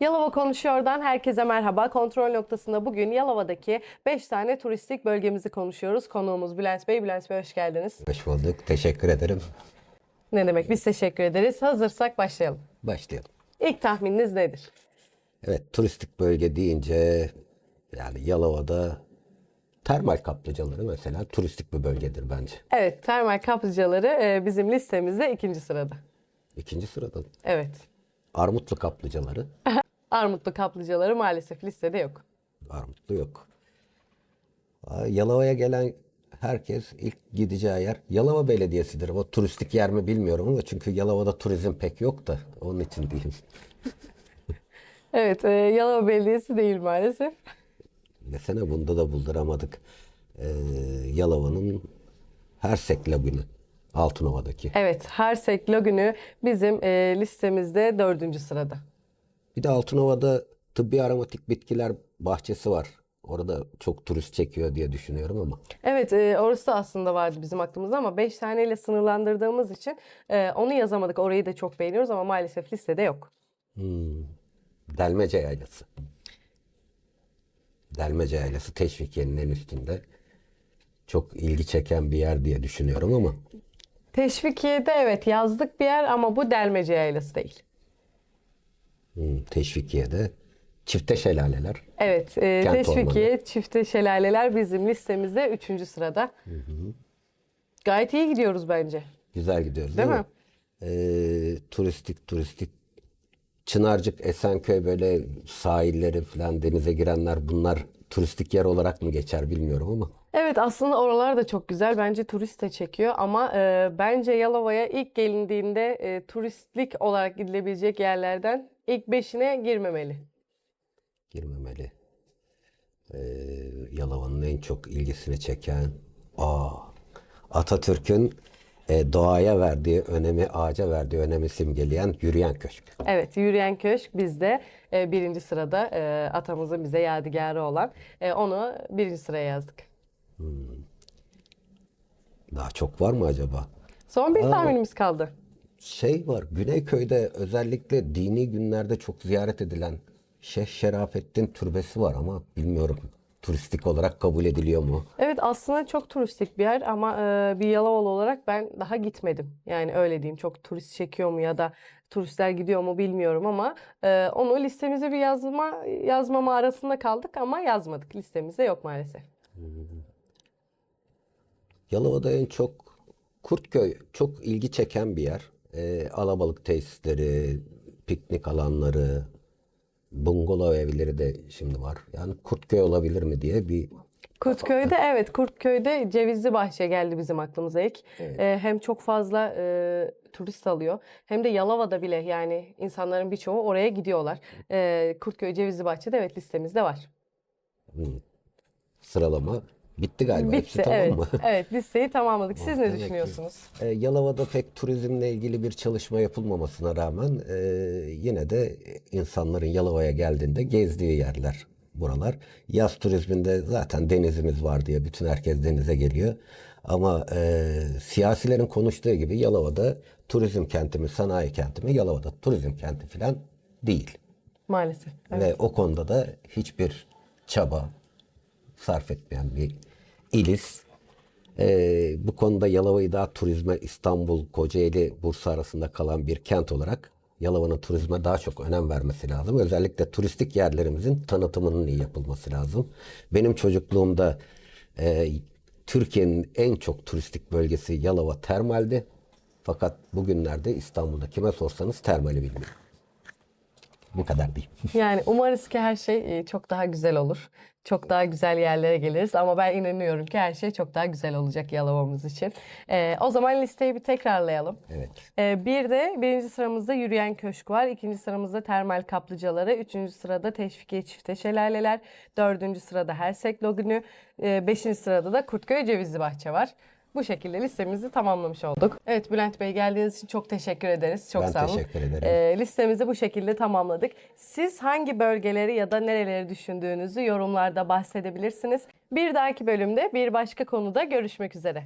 Yalova Konuşuyor'dan herkese merhaba. Kontrol noktasında bugün Yalova'daki 5 tane turistik bölgemizi konuşuyoruz. Konuğumuz Bülent Bey. Bülent Bey hoş geldiniz. Hoş bulduk. Teşekkür ederim. Ne demek biz teşekkür ederiz. Hazırsak başlayalım. Başlayalım. İlk tahmininiz nedir? Evet, turistik bölge deyince yani Yalova'da termal kaplıcaları mesela turistik bir bölgedir bence. Evet termal kaplıcaları e, bizim listemizde ikinci sırada. İkinci sırada Evet. Armutlu kaplıcaları. Armutlu kaplıcaları maalesef listede yok. Armutlu yok. Yalova'ya gelen herkes ilk gideceği yer Yalova Belediyesi'dir. O turistik yer mi bilmiyorum ama çünkü Yalova'da turizm pek yok da onun için diyeyim. Evet e, Yalova Belediyesi değil maalesef. Desene bunda da bulduramadık. Ee, Yalova'nın Hersek Lagünü. Altınova'daki. Evet Hersek Lagünü bizim e, listemizde dördüncü sırada. Bir de Altınova'da tıbbi aromatik bitkiler bahçesi var. Orada çok turist çekiyor diye düşünüyorum ama. Evet e, orası da aslında vardı bizim aklımızda ama 5 taneyle sınırlandırdığımız için e, onu yazamadık. Orayı da çok beğeniyoruz ama maalesef listede yok. Delmece Yaylası. Delmece Yaylası Teşvikiye'nin en üstünde. Çok ilgi çeken bir yer diye düşünüyorum ama Teşvikiye'de evet yazdık bir yer ama bu Delmece Yaylası değil. Hmm, Teşvikiye'de Çifte Şelaleler. Evet e, Kent Teşvikiye Çifte Şelaleler bizim listemizde 3. sırada. Gayet iyi gidiyoruz bence. Güzel gidiyoruz değil, Değil mi? Ee, turistik turistik Çınarcık, Esenköy böyle sahilleri falan denize girenler bunlar turistik yer olarak mı geçer bilmiyorum ama. Evet aslında oralar da çok güzel. Bence turist de çekiyor ama e, bence Yalova'ya ilk gelindiğinde e, turistlik olarak gidilebilecek yerlerden ilk beşine girmemeli. girmemeli. Ee, Yalova'nın en çok ilgisini çeken aa, Atatürk'ün e, doğaya verdiği önemi, ağaca verdiği önemi simgeleyen yürüyen köşk. Evet, Yürüyen Köşk bizde e, birinci sırada e, atamızın bize yadigarı olan. E, onu birinci sıraya yazdık. Daha çok var mı acaba? Son bir tahminimiz kaldı. Şey var, Güneyköy'de özellikle dini günlerde çok ziyaret edilen Şeyh Şerafettin Türbesi var ama bilmiyorum turistik olarak kabul ediliyor mu? Evet aslında çok turistik bir yer ama e, bir Yalovalı olarak ben daha gitmedim. Yani öyle diyeyim çok turist çekiyor mu ya da turistler gidiyor mu bilmiyorum ama e, onu listemize bir yazma yazmama arasında kaldık ama yazmadık. Listemizde yok maalesef. Yalova'da en çok Kurtköy çok ilgi çeken bir yer. Ee, alabalık tesisleri, piknik alanları, bungalov evleri de şimdi var. Yani Kurtköy olabilir mi diye bir Kurtköy'de evet Kurtköy'de Cevizli Bahçe geldi bizim aklımıza ilk. Ee, hem çok fazla e, turist alıyor hem de Yalova'da bile yani insanların birçoğu oraya gidiyorlar. Ee, Kurtköy Cevizli Bahçe'de evet listemizde var. sıralama bitti galiba. Hepsi Bitti tamam evet. mı? Evet listeyi tamamladık. Siz ne Demek ki- düşünüyorsunuz? Ee, Yalova'da pek turizmle ilgili bir çalışma yapılmamasına rağmen e, yine de insanların Yalova'ya geldiğinde gezdiği yerler buralar. Yaz turizminde zaten denizimiz var diye bütün herkes denize geliyor. Ama e, siyasilerin konuştuğu gibi Yalova'da turizm kenti mi, sanayi kenti mi? Yalova'da turizm kenti falan değil. Maalesef. Evet. Ve o konuda da hiçbir çaba sarf etmeyen bir iliz. Ee, bu konuda Yalova'yı daha turizme İstanbul, Kocaeli, Bursa arasında kalan bir kent olarak Yalova'nın turizme daha çok önem vermesi lazım. Özellikle turistik yerlerimizin tanıtımının iyi yapılması lazım. Benim çocukluğumda e, Türkiye'nin en çok turistik bölgesi Yalova termaldi. Fakat bugünlerde İstanbul'da kime sorsanız termali bilmiyor. Bu kadar diyeyim. Yani umarız ki her şey e, çok daha güzel olur. Çok daha güzel yerlere geliriz ama ben inanıyorum ki her şey çok daha güzel olacak Yalova'mız için. Ee, o zaman listeyi bir tekrarlayalım. Evet. Ee, bir de birinci sıramızda Yürüyen Köşk var. ikinci sıramızda Termal Kaplıcaları. Üçüncü sırada Teşvikiye Çifte Şelaleler. Dördüncü sırada Hersek Logünü. Ee, beşinci sırada da Kurtköy Cevizli Bahçe var. Bu şekilde listemizi tamamlamış olduk. Evet Bülent Bey geldiğiniz için çok teşekkür ederiz. Çok Ben sağ olun. teşekkür ederim. Ee, listemizi bu şekilde tamamladık. Siz hangi bölgeleri ya da nereleri düşündüğünüzü yorumlarda bahsedebilirsiniz. Bir dahaki bölümde bir başka konuda görüşmek üzere.